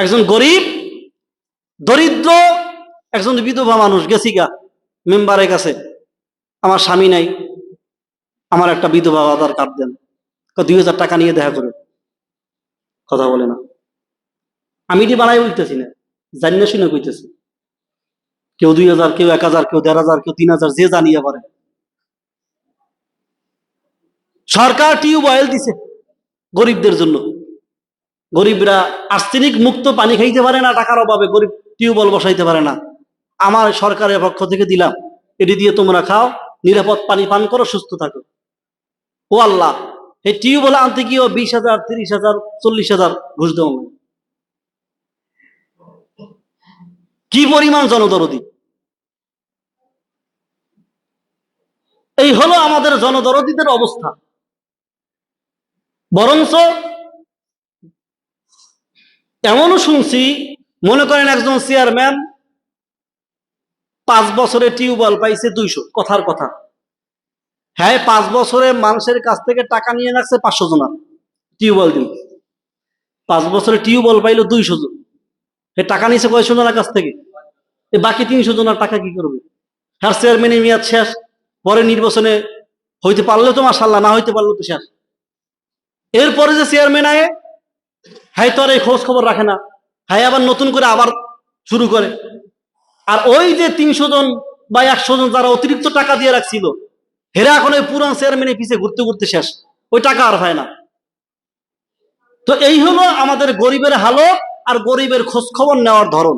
একজন গরিব, দরিদ্র, একজন বিধবা মানুষ, গেছি গা, মেম্বারের কাছে। আমার স্বামী নাই, আমার একটা বিধবা আধার কার্ড দেন। দুই হাজার টাকা নিয়ে দেখা করে। কথা বলে না। আমি এটি বানাই বলতেছি না জানি না শুনে কইতেছি। কেউ দুই হাজার, কেউ এক হাজার, কেউ দেড় হাজার, কেউ তিন হাজার, যে জানিয়ে পারে। সরকার টিউবওয়েল দিছে গরিবদের জন্য। গরিবরা আর্সেনিক মুক্ত পানি খাইতে পারে না, টাকার অভাবে গরিব টিউবওয়েল বসাইতে পারে না। আমার সরকারের পক্ষ থেকে দিলাম, এটি দিয়ে তোমরা খাও, নিরাপদ পানি পান করো, সুস্থ থাকো। ও আল্লাহ, এই টিউবওয়েল আনতে গিয়েও বিশ হাজার, তিরিশ হাজার, চল্লিশ হাজার ঘুষ দেওয়া কি পরিমাণ জনদরদি? এই হলো আমাদের জনদরদিদের অবস্থা। বরঞ্চ এমনও শুনছি, মনে করেন একজন চেয়ারম্যান পাঁচ বছরে টিউবওয়েল পাইছে দুইশো, কথার কথা। হ্যাঁ পাঁচ বছরে মানুষের কাছ থেকে টাকা নিয়ে রাখছে পাঁচশো জনা টিউবওয়েল দিন পাঁচ বছরে টিউবওয়েল পাইলো দুইশো জন। সে টাকা নিয়েছে কয়শো জনের কাছ থেকে? এ বাকি তিনশো জনের টাকা কি করবে? হ্যাঁ চেয়ারম্যানের মেয়াদ শেষ, পরে নির্বাচনে হইতে পারলেও তো মাসাল্লাহ না হইতে পারল তো শেষ। এরপরে যে চেয়ারম্যান আয়ে হ্যাঁ তো আর এই খোঁজ খবর রাখে না। হাই, আবার নতুন করে আবার শুরু করে। আর ওই যে তিনশো জন বা একশো জন যারা অতিরিক্ত টাকা দিয়ে রাখছিল, হেরা এখন ওই পুরান চেয়ারম্যানের পিছিয়ে ঘুরতে ঘুরতে শেষ। ওই টাকা আর হয় না। তো এই হলো আমাদের গরিবের হালত আর গরিবের খোঁজ খবর নেওয়ার ধরন।